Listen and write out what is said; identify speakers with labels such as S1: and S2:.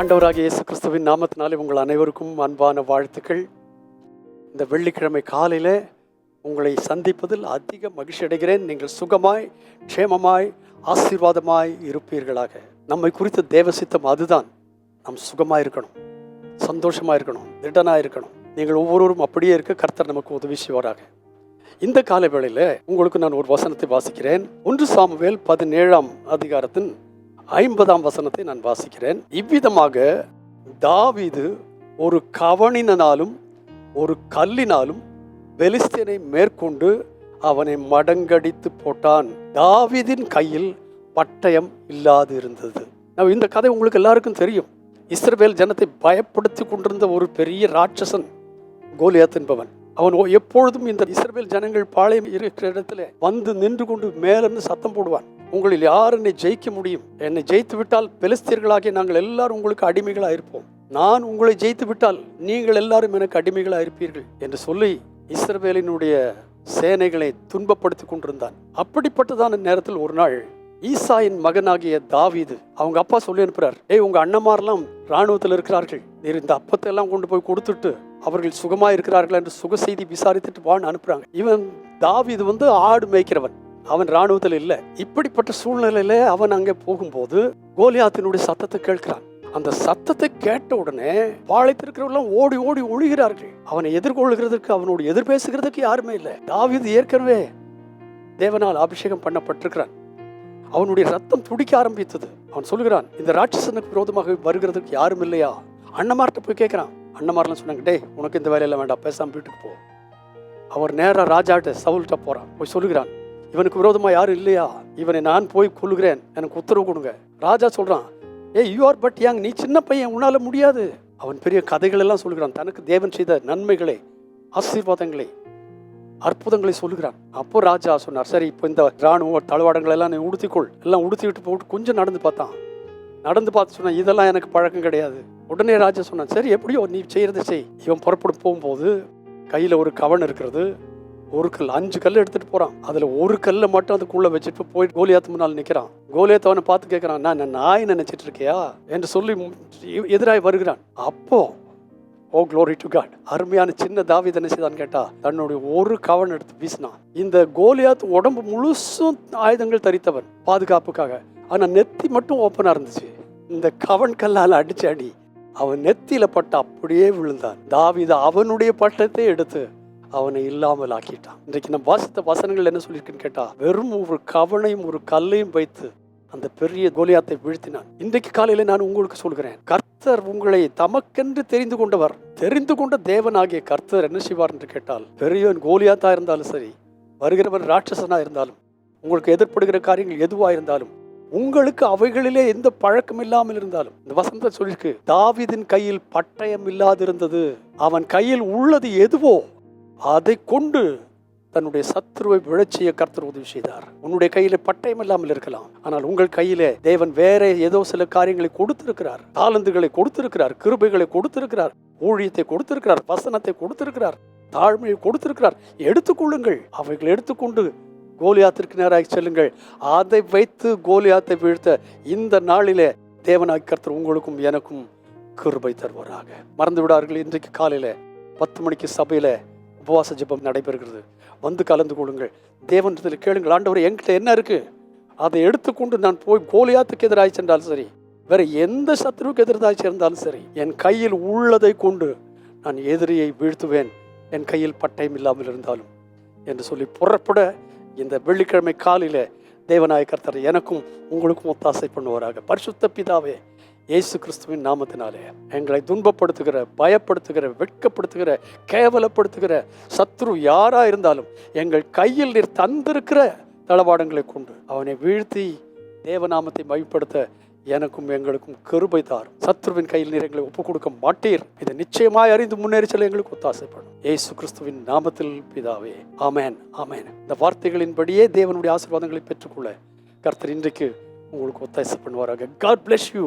S1: ஆண்டவராகிய இயேசு கிறிஸ்துவின் நாமத்தினாலே உங்கள் அனைவருக்கும் அன்பான வாழ்த்துக்கள். இந்த வெள்ளிக்கிழமை காலையில் உங்களை சந்திப்பதில் அதிக மகிழ்ச்சி அடைகிறேன். நீங்கள் சுகமாய் க்ஷேமமாய் ஆசீர்வாதமாய் இருப்பீர்களாக. நம்மை குறித்த தேவ சித்தம் அதுதான். நாம் சுகமாக இருக்கணும். சந்தோஷமாக இருக்கணும். திடனாக இருக்கணும். நீங்கள் ஒவ்வொருவரும் அப்படியே இருக்க கர்த்தர் நமக்கு உதவி செய்வாராக. இந்த காலை வேளையில் உங்களுக்கு நான் ஒரு வசனத்தை வாசிக்கிறேன். ஒன்று சாமுவேல் பதினேழாம் அதிகாரத்தின் ஐம்பதாம் வசனத்தை நான் வாசிக்கிறேன். இவ்விதமாக தாவிது ஒரு கவனினாலும் ஒரு கல்லினாலும் பெலிஸ்தீனை மேற்கொண்டு அவனை மடங்கடித்து போட்டான். தாவீதின் கையில் பட்டயம் இல்லாது இருந்தது நான் இந்த கதை உங்களுக்கு எல்லாருக்கும் தெரியும். இஸ்ரேல் ஜனத்தை பயப்படுத்தி கொண்டிருந்த ஒரு பெரிய ராட்சசன் கோலியாத் என்பவன். அவன் எப்பொழுதும் இந்த இஸ்ரேல் ஜனங்கள் பாளையம் இருக்கிற இடத்துல வந்து நின்று கொண்டு மேலிருந்து சத்தம் போடுவான். உங்களில் யார் என்னை ஜெயிக்க முடியும்? என்னை ஜெயித்து விட்டால் பெலிஸ்தீர்களாகிய நாங்கள் எல்லாரும் உங்களுக்கு அடிமைகளாக இருப்போம் நான் உங்களை ஜெயித்து விட்டால் நீங்கள் எல்லாரும் எனக்கு அடிமைகளாக இருப்பீர்கள் என்று சொல்லி இஸ்ரவேலினுடைய சேனைகளை துன்பப்படுத்தி கொண்டிருந்தான். அப்படிப்பட்டதான நேரத்தில் ஒரு நாள் ஈசாயின் மகனாகிய தாவீது அவங்க அப்பா சொல்லி அனுப்புறார். ஏய் உங்க அண்ணமாரெல்லாம் ராணுவத்தில் இருக்கிறார்கள். நீர் இந்த அப்பத்தை எல்லாம் கொண்டு போய் கொடுத்துட்டு அவர்கள் சுகமா இருக்கிறார்கள் என்று சுக செய்தி விசாரித்துட்டு வான்னு அனுப்புறாங்க. இவன் தாவீது வந்து ஆடு மேய்க்கிறவன். அவன் இராணுவத்தில் இல்லை. இப்படிப்பட்ட சூழ்நிலையில அவன் அங்கே போகும்போது கோலியாத்தினுடைய சத்தத்தை கேட்கிறான். அந்த சத்தத்தை கேட்ட உடனே பாளையத்திருக்கிறவெல்லாம் ஓடி ஓடி ஒழுகிறார்கள். அவனை எதிர்கொள்கிறதுக்கு அவனோடு எதிர் பேசுகிறதுக்கு யாருமே இல்லை. தாவிது ஏற்கனவே தேவனால் அபிஷேகம் பண்ணப்பட்டிருக்கிறான். அவனுடைய ரத்தம் துடிக்க ஆரம்பித்தது. அவன் சொல்லுகிறான் இந்த ராட்சசனுக்கு விரோதமாக வருகிறதுக்கு யாரும் இல்லையா? அண்ணமார்ட்ட போய் கேட்கிறான். அண்ணமாரெலாம் சொன்னாங்க டேய் உனக்கு இந்த வேலையெல்லாம் வேண்டாம். பேசாமல் வீட்டுக்கு போ. அவர் நேராக ராஜாட்ட சவுல்கிட்ட போகிறான் போய் சொல்லுகிறான் இவனுக்கு விரோதமாக யாரும் இல்லையா? இவனை நான் போய் கொள்கிறேன் எனக்கு உத்தரவு கொடுங்க. ராஜா சொல்கிறான் ஏய் யூ ஆர் பட் யாங் நீ சின்ன பையன். உன்னால முடியாது. அவன் பெரிய கதைகள் எல்லாம் சொல்லுகிறான். தனக்கு தேவன் செய்த நன்மைகளை ஆசீர்வாதங்களை அற்புதங்களை சொல்லுகிறான். அப்போ ராஜா சொன்னார் சரி இப்போ இந்த இராணுவ தளவாடங்கள் எல்லாம் நீ உடுத்திக்கொள். எல்லாம் உடுத்தி விட்டு போட்டு கொஞ்சம் நடந்து பார்த்தான். நடந்து பார்த்து சொன்னான் இதெல்லாம் எனக்கு பழக்கம் கிடையாது. உடனே ராஜா சொன்னான் சரி எப்படியோ நீ செய்யறதை செய். இவன் புறப்படும் போகும்போது கையில் ஒரு கவன் இருக்கிறது. ஒரு கல் அஞ்சு கல் எடுத்துட்டு போறான். அதுல ஒரு கல்லை மட்டும் அதுக்குள்ள வச்சுட்டு போய் கோலியாத்து முன்னால் நிக்கிறான். கோலியாத்து அவனை பார்த்து கேட்கிறான் நான் என்ன நாய் நினைச்சிட்டு இருக்கியா? என்று சொல்லி எதிராய் வருகிறான். அப்போ ஓ க்ளோரி டு காட் அருமையான சின்ன தாவி என்ன செய்தான் கேட்டா தன்னுடைய ஒரு கவன் எடுத்து வீசினான். இந்த கோலியாத் உடம்பு முழுசும் ஆயுதங்கள் தரித்தவன் பாதுகாப்புக்காக. ஆனா நெத்தி மட்டும் ஓப்பனா இருந்துச்சு. இந்த கவன் கல்லால் அடிச்சு அடி. அவன் நெத்தியில பட்டு அப்படியே விழுந்தான். தாவித அவனுடைய பட்டத்தை எடுத்து அவனை இல்லாமல் ஆக்கிட்டான். இன்றைக்கு நம்ம வாசித்த வசனங்கள் என்ன சொல்லியிருக்குன்னு கேட்டா வெறும் ஒரு கவனையும் ஒரு கல்லையும் வைத்து அந்த பெரிய கோலியாத்தை வீழ்த்தினான். இன்றைக்கு காலையில நான் உங்களுக்கு சொல்கிறேன் கர்த்தர் உங்களை தமக்கென்று தெரிந்து கொண்டவர் தெரிந்து கொண்ட தேவனாகிய கர்த்தர் என்ன செய்வார் என்று கேட்டால் பெரியவன் கோலியாத்தா இருந்தாலும் சரி வருகிறவன் ராட்சசனா இருந்தாலும் உங்களுக்கு எதிர்ப்படுகிற காரியங்கள் எதுவா இருந்தாலும் உங்களுக்கு அவைகளிலே எந்த பழக்கம் இல்லாமல் இருந்தாலும் இந்த வசந்த சொல்லிருக்கு தாவிதின் கையில் பட்டயம் இல்லாதிருந்தது அவன் கையில் உள்ளது எதுவோ அதை கொண்டு தன்னுடைய சத்துருவை விழச்சிய கர்த்தர் உதவி செய்தார். உன்னுடைய கையில பட்டயம் இல்லாமல் இருக்கலாம். ஆனால் உங்கள் கையிலே தேவன் வேற ஏதோ சில காரியங்களை கொடுத்திருக்கிறார். தாளந்துகளை கொடுத்திருக்கிறார். கிருபைகளை கொடுத்திருக்கிறார். ஊழியத்தை கொடுத்திருக்கிறார். வசனத்தை கொடுத்திருக்கிறார். தாழ்மையை கொடுத்திருக்கிறார். எடுத்துக்கொள்ளுங்கள் அவைகளை எடுத்துக்கொண்டு கோலியாத்திற்கு நேராக செல்லுங்கள். அதை வைத்து கோலியாத்தை வீழ்த்த இந்த நாளிலே தேவனாய் கர்த்தர் உங்களுக்கும் எனக்கும் கிருபை தருவாராக. மறந்து விடார்கள் இன்றைக்கு காலையில பத்து மணிக்கு சபையில உபவாச ஜெபம் நடைபெறுகிறது. வந்து கலந்து கொள்ளுங்கள். தேவனத்தில் கேளுங்கள். ஆண்டவர் என்கிட்ட என்ன இருக்கு? அதை எடுத்துக்கொண்டு நான் போய் கோலியாத்துக்கு எதிராக சென்றாலும் சரி வேற எந்த சத்ருவுக்கு எதிராக சேர்ந்தாலும் சரி என் கையில் உள்ளதை கொண்டு நான் எதிரியை வீழ்த்துவேன். என் கையில் பட்டயம் இல்லாமல் இருந்தாலும் என்று சொல்லி புறப்பட இந்த வெள்ளிக்கிழமை காலையில் தேவநாய எனக்கும் உங்களுக்கும் ஒத்தாசை பண்ணுவாராக. பரிசுத்த பிதாவே இயேசு கிறிஸ்துவின் நாமத்தினாலே எங்களை துன்பப்படுத்துகிற பயப்படுத்துகிற வெட்கப்படுத்துகிற கேவலப்படுத்துகிற சத்ரு யாரா இருந்தாலும் எங்கள் கையில் நீர் தந்திருக்கிற தளவாடங்களை கொண்டு அவனை வீழ்த்தி தேவநாமத்தை மைப்படுத்த எனக்கும் எங்களுக்கும் கருபை தாரும். சத்ருவின் கையில் நீர் எங்களை ஒப்புக் கொடுக்க மாட்டீர். இதை நிச்சயமாய் அறிந்து முன்னேறி செல்ல எங்களுக்கு ஒத்தாசைப்படும். ஏசு கிறிஸ்துவின் நாமத்தில் பிதாவே ஆமேன் ஆமேன். இந்த வார்த்தைகளின்படியே தேவனுடைய ஆசீர்வாதங்களை பெற்றுக்கொள்ள கர்த்தர் இன்றைக்கு உங்களுக்கு ஒத்தாசை பண்ணுவாராக God bless you